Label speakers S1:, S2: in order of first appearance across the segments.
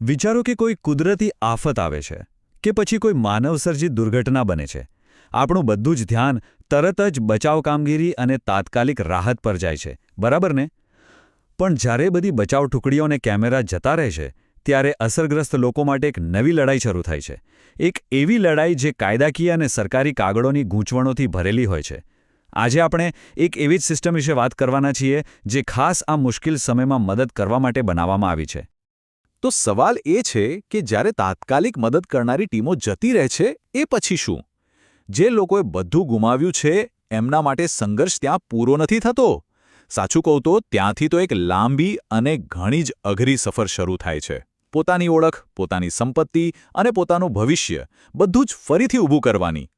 S1: વિચારો કે કોઈ કુદરતી આફત આવે છે કે પછી કોઈ માનવસર્જિત દુર્ઘટના બને છે. આપણું બધું જ ધ્યાન તરત જ બચાવ કામગીરી અને તાત્કાલિક રાહત પર જાય છે. બરાબર ને? પણ જ્યારે બધી બચાવ ટુકડીઓને કેમેરા જતા રહે છે, ત્યારે અસરગ્રસ્ત લોકો માટે એક નવી લડાઈ શરૂ થાય છે. એક એવી લડાઈ જે કાયદાકીય અને સરકારી કાગળોની ગૂંચવણોથી ભરેલી હોય છે. આજે આપણે એક એવી જ સિસ્ટમ વિશે વાત કરવાના છીએ, જે ખાસ આ મુશ્કેલ સમયમાં મદદ કરવા માટે બનાવવામાં આવી છે.
S2: તો સવાલ એ છે કે જ્યારે તાત્કાલિક મદદ કરનારી ટીમો જતી રહે છે, એ પછી શું? જે લોકોએ બધું ગુમાવ્યું છે, એમના માટે સંઘર્ષ ત્યાં પૂરો નથી થતો? સાચું કહું તો ત્યાંથી તો એક લાંબી અને ઘણી જ અઘરી સફર શરૂ થાય છે. પોતાની ઓળખ, પોતાની સંપત્તિ અને પોતાનું ભવિષ્ય બધું જ ફરીથી ઊભું કરવાની.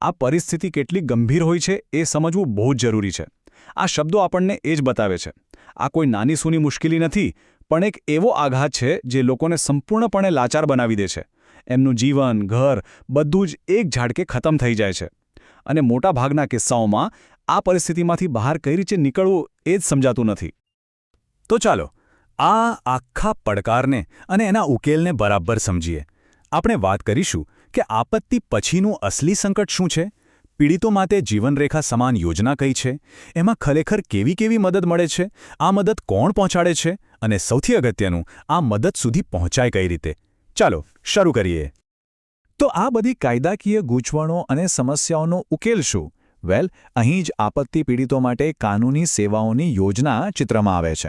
S3: આ પરિસ્થિતિ કેટલી ગંભીર હોય છે એ સમજવું બહુ જ જરૂરી છે. આ શબ્દો આપણને એ જ બતાવે છે. આ કોઈ નાની સૂની મુશ્કેલી નથી પણ એક એવો આઘાત છે જે લોકોને સંપૂર્ણપણે લાચાર બનાવી દે છે. એમનું જીવન, ઘર, બધું જ એક ઝાડકે ખતમ થઈ જાય છે. અને મોટાભાગના કિસ્સાઓમાં આ પરિસ્થિતિમાંથી બહાર કઈ રીતે નીકળવું એ જ સમજાતું નથી. તો ચાલો, આ આખા પડકારને અને એના ઉકેલને બરાબર સમજીએ. આપણે વાત કરીશું કે આપત્તિ પછીનું અસલી સંકટ શું છે? પીડિતો માટે જીવનરેખા સમાન યોજના કઈ છે? એમાં ખરેખર કેવી કેવી મદદ મળે છે? આ મદદ કોણ પહોંચાડે છે? અને સૌથી અગત્યનું, આ મદદ સુધી પહોંચાય કઈ રીતે? ચાલો, શરૂ કરીએ. તો આ બધી કાયદાકીય ગૂંચવણો અને સમસ્યાઓનો ઉકેલ શું? વેલ, અહીં જ આપત્તિ પીડિતો માટે કાનૂની સેવાઓની યોજના ચિત્રમાં આવે છે.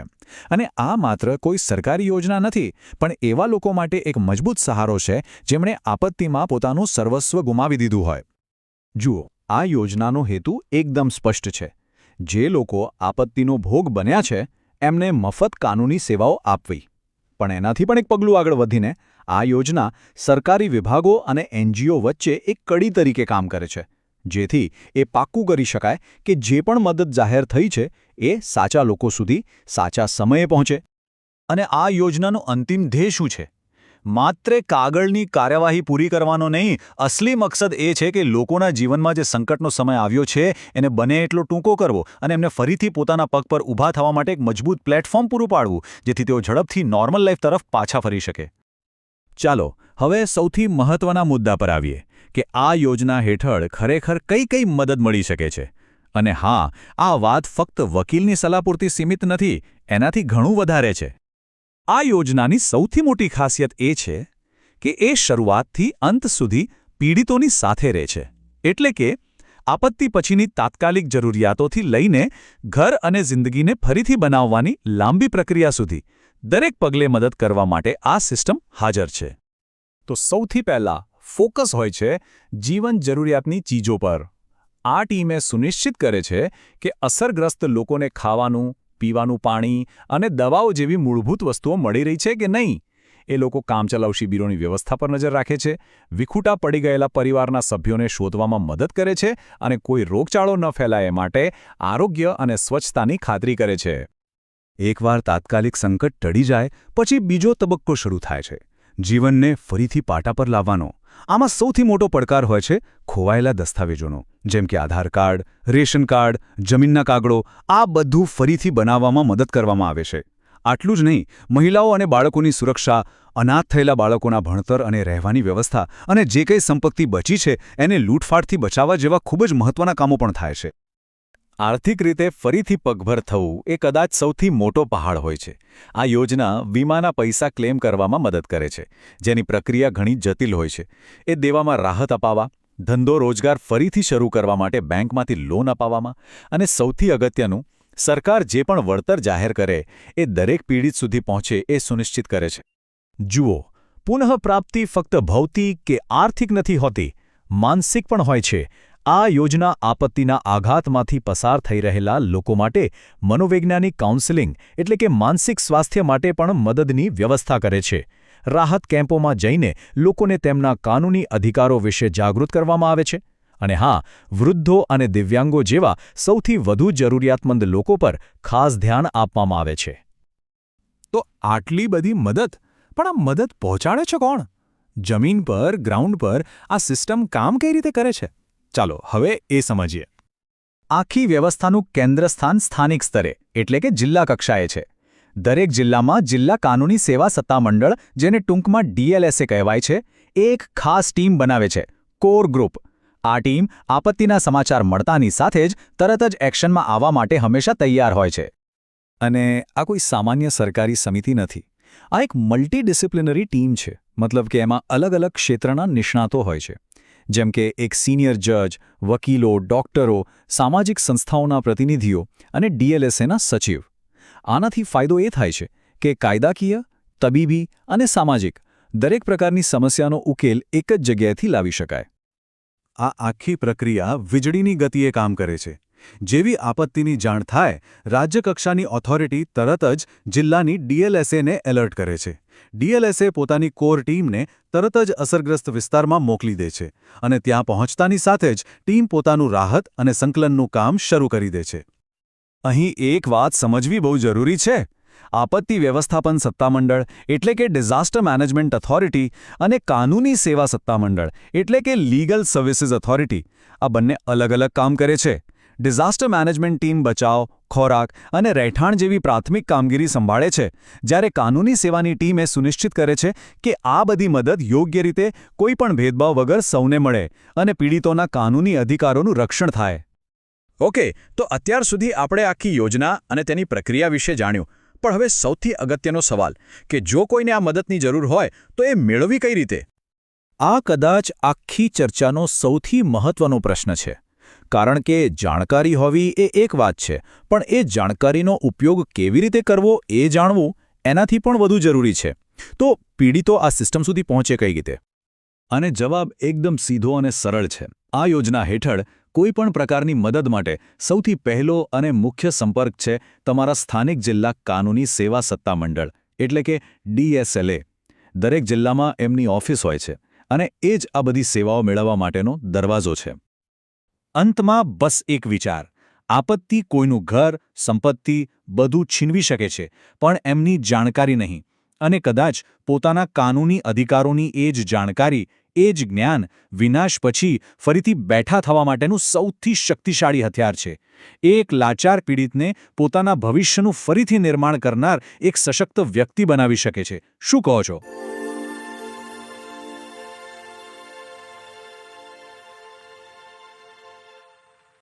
S3: અને આ માત્ર કોઈ સરકારી યોજના નથી, પણ એવા લોકો માટે એક મજબૂત સહારો છે, જેમણે આપત્તિમાં પોતાનું સર્વસ્વ ગુમાવી દીધું હોય. જુઓ આ યોજનાનો હેતુ એકદમ સ્પષ્ટ છે. જે લોકો આપત્તિનો ભોગ બન્યા છે, એમને મફત કાનૂની સેવાઓ આપવી. પણ એનાથી પણ એક પગલું આગળ વધીને, આ યોજના સરકારી વિભાગો અને એનજીઓ વચ્ચે એક કડી તરીકે કામ કરે છે. જેથી એ પાક્કું કરી શકાય કે જે પણ મદદ જાહેર થઈ છે, એ સાચા લોકો સુધી સાચા સમયે પહોંચે. અને આ યોજનાનો અંતિમ ધ્યેય શું છે? માત્ર કાગળની કાર્યવાહી પૂરી કરવાનો નહીં, અસલી મકસદ એ છે કે લોકોના જીવનમાં જે સંકટનો સમય આવ્યો છે, એને બને એટલો ટૂંકો કરવો અને એમને ફરીથી પોતાના પગ પર ઊભા થવા માટે એક મજબૂત પ્લેટફોર્મ પૂરું પાડવું, જેથી તેઓ ઝડપથી નોર્મલ લાઈફ તરફ પાછા ફરી શકે. ચાલો, હવે સૌથી મહત્વના મુદ્દા પર આવીએ કે આ યોજના હેઠળ ખરેખર કઈ કઈ મદદ મળી શકે છે. અને હા, આ વાત ફક્ત વકીલની સલાહ પૂરતી સીમિત નથી, એનાથી ઘણું વધારે છે. આ યોજનાની સૌથી મોટી ખાસિયત એ છે કે એ શરૂઆતથી અંત સુધી પીડિતોની સાથે રહે છે. એટલે કે, આપત્તિ પછીની તાત્કાલિક જરૂરિયાતોથી લઈને ઘર અને જિંદગીને ફરીથી બનાવવાની લાંબી પ્રક્રિયા સુધી દરેક પગલે મદદ કરવા માટે આ સિસ્ટમ હાજર છે. તો સૌથી પહેલા ફોકસ હોય છે જીવન જરૂરિયાતની ચીજો પર. આ ટીમે સુનિશ્ચિત કરે છે કે અસરગ્રસ્ત લોકોને ખાવાનું પીવાનું પાણી અને દવાઓ જેવી મૂળભૂત વસ્તુઓ મળી રહી છે કે નહીં? એ લોકો કામચલાઉ શિબિરોની વ્યવસ્થા પર નજર રાખે છે. વિખૂટા પડી ગયેલા પરિવારના સભ્યોને શોધવામાં મદદ કરે છે અને કોઈ રોગચાળો ન ફેલાય માટે આરોગ્ય અને સ્વચ્છતાની ખાતરી કરે છે. એકવાર તાત્કાલિક સંકટ ટળી જાય, પછી બીજો તબક્કો શરૂ થાય છે. જીવનને ફરીથી પાટા પર લાવવાનો. આમાં સૌથી મોટો પડકાર હોય છે ખોવાયેલા દસ્તાવેજોનો, જેમ કે આધાર કાર્ડ, રેશન કાર્ડ, જમીનના કાગળો, આ બધું ફરીથી બનાવવામાં મદદ કરવામાં આવે છે. આટલું જ નહીં, મહિલાઓ અને બાળકોની સુરક્ષા, અનાથ થયેલા બાળકોના ભણતર અને રહેવાની વ્યવસ્થા અને જે કંઈ સંપત્તિ બચી છે એને લૂંટફાટથી બચાવવા જેવા ખૂબ જ મહત્વના કામો પણ થાય છે. આર્થિક રીતે ફરીથી પગભર થવું એ કદાચ સૌથી મોટો પહાડ હોય છે. આ યોજના વીમાના પૈસા ક્લેમ કરવામાં મદદ કરે છે, જેની પ્રક્રિયા ઘણી જટિલ હોય છે. એ દેવામાં રાહત અપાવવા, ધંધો રોજગાર ફરીથી શરૂ કરવા માટે બેંકમાંથી લોન અપાવવામાં અને સૌથી અગત્યનું, સરકાર જે પણ વળતર જાહેર કરે એ દરેક પીડિત સુધી પહોંચે એ સુનિશ્ચિત કરે છે. જુઓ, પુનઃપ્રાપ્તિ ફક્ત ભૌતિક કે આર્થિક નથી હોતી, માનસિક પણ હોય છે આ યોજના આપત્તિના આઘાતમાંથી પસાર થઈ રહેલા લોકો માટે મનોવૈજ્ઞાનિક કાઉન્સેલિંગ એટલે કે માનસિક સ્વાસ્થ્ય માટે પણ મદદની વ્યવસ્થા કરે છે. રાહત કેમ્પોમાં જઈને લોકોને તેમના કાનૂની અધિકારો વિશે જાગૃત કરવામાં આવે છે. અને હા, વૃદ્ધો અને દિવ્યાંગો જેવા સૌથી વધુ જરૂરિયાતમંદ લોકો પર ખાસ ધ્યાન આપવામાં આવે છે. તો આટલી બધી મદદ? પણ આ મદદ પહોંચાડે છે કોણ? જમીન પર, ગ્રાઉન્ડ પર આ સિસ્ટમ કામ કઈ રીતે કરે છે? ચાલો હવે એ સમજીએ. આખી વ્યવસ્થાનું કેન્દ્રસ્થાન સ્થાનિક સ્તરે, એટલે કે જિલ્લા કક્ષાએ છે. દરેક જિલ્લામાં જિલ્લા કાનૂની સેવા સત્તામંડળ, જેને ટૂંકમાં ડીએલએસએ કહેવાય છે, એ એક ખાસ ટીમ બનાવે છે, કોર ગ્રુપ. આ ટીમ આપત્તિના સમાચાર મળતાની સાથે જ તરત જ એક્શનમાં આવવા માટે હંમેશા તૈયાર હોય છે. અને આ કોઈ સામાન્ય સરકારી સમિતિ નથી. આ એક મલ્ટીડિસિપ્લિનરી ટીમ છે, મતલબ કે એમાં અલગ અલગ ક્ષેત્રના નિષ્ણાતો હોય છે. જેમ કે એક સિનિયર જજ, વકીલો, ડોક્ટરો, સામાજિક સંસ્થાઓના પ્રતિનિધિઓ અને ડીએલએસએના સચિવ. આનાથી ફાયદો એ થાય છે કે કાયદાકીય, તબીબી અને સામાજિક દરેક પ્રકારની સમસ્યાનો ઉકેલ એક જ જગ્યાએથી લાવી શકાય.
S2: આ આખી પ્રક્રિયા વીજળીની ગતિએ કામ કરે છે. જેવી આપત્તિની જાણ થાય, રાજ્યકક્ષાની ઓથોરિટી તરત જ જિલ્લાની ડીએલએસએને એલર્ટ કરે છે. ડીએલએસએ પોતાની કોર ટીમને તરત જ અસરગ્રસ્ત વિસ્તારમાં મોકલી દે છે અને ત્યાં પહોંચતાની સાથે જ ટીમ પોતાનું રાહત અને સંકલનનું કામ શરૂ કરી દે છે.
S3: અહીં એક વાત સમજવી બહુ જરૂરી છે. આપત્તિ વ્યવસ્થાપન સત્તામંડળ એટલે કે ડિઝાસ્ટર મેનેજમેન્ટ ઓથોરિટી અને કાનૂની સેવા સત્તામંડળ એટલે કે લીગલ સર્વિસીસ ઓથોરિટી આ બંને અલગ અલગ કામ કરે છે. ડિઝાસ્ટર મેનેજમેન્ટ ટીમ બચાવ, ખોરાક અને રહેઠાણ જેવી પ્રાથમિક કામગીરી સંભાળે છે. જ્યારે કાનૂની સેવાની ટીમ એ સુનિશ્ચિત કરે છે કે આ બધી મદદ યોગ્ય રીતે કોઈપણ ભેદભાવ વગર સૌને મળે અને પીડિતોના કાનૂની અધિકારોનું રક્ષણ થાય.
S4: ઓકે, તો અત્યાર સુધી આપણે આખી યોજના અને તેની પ્રક્રિયા વિશે જાણ્યું. પણ હવે સૌથી અગત્યનો સવાલ, કે જો કોઈને આ મદદની જરૂર હોય, તો એ મેળવવી કઈ રીતે?
S3: આ કદાચ આખી ચર્ચાનો સૌથી મહત્વનો પ્રશ્ન છે. કારણ કે જાણકારી હોવી એ એક વાત છે, પણ એ જાણકારીનો ઉપયોગ કેવી રીતે કરવો એ જાણવું એનાથી પણ વધુ જરૂરી છે. તો પીડિતો આ સિસ્ટમ સુધી પહોંચે કઈ રીતે?
S1: અને જવાબ એકદમ સીધો અને સરળ છે. આ યોજના હેઠળ કોઈપણ પ્રકારની મદદ માટે સૌથી પહેલો અને મુખ્ય સંપર્ક છે તમારા સ્થાનિક જિલ્લા કાનૂની સેવા સત્તામંડળ એટલે કે ડીએસએલએ દરેક જિલ્લામાં એમની ઓફિસ હોય છે અને એ જ આ બધી સેવાઓ મેળવવા માટેનો દરવાજો છે. અંતમાં બસ એક વિચાર. આપત્તિ કોઈનું ઘર, સંપત્તિ બધું છીનવી શકે છે, પણ એમની જાણકારી નહીં. અને કદાચ પોતાના કાનૂની અધિકારોની એ જ જાણકારી, એ જ જ્ઞાન વિનાશ પછી ફરીથી બેઠા થવા માટેનું સૌથી શક્તિશાળી હથિયાર છે. એક લાચાર પીડિતને પોતાના ભવિષ્યનું ફરીથી નિર્માણ કરનાર એક સશક્ત વ્યક્તિ બનાવી શકે છે. શું કહો છો?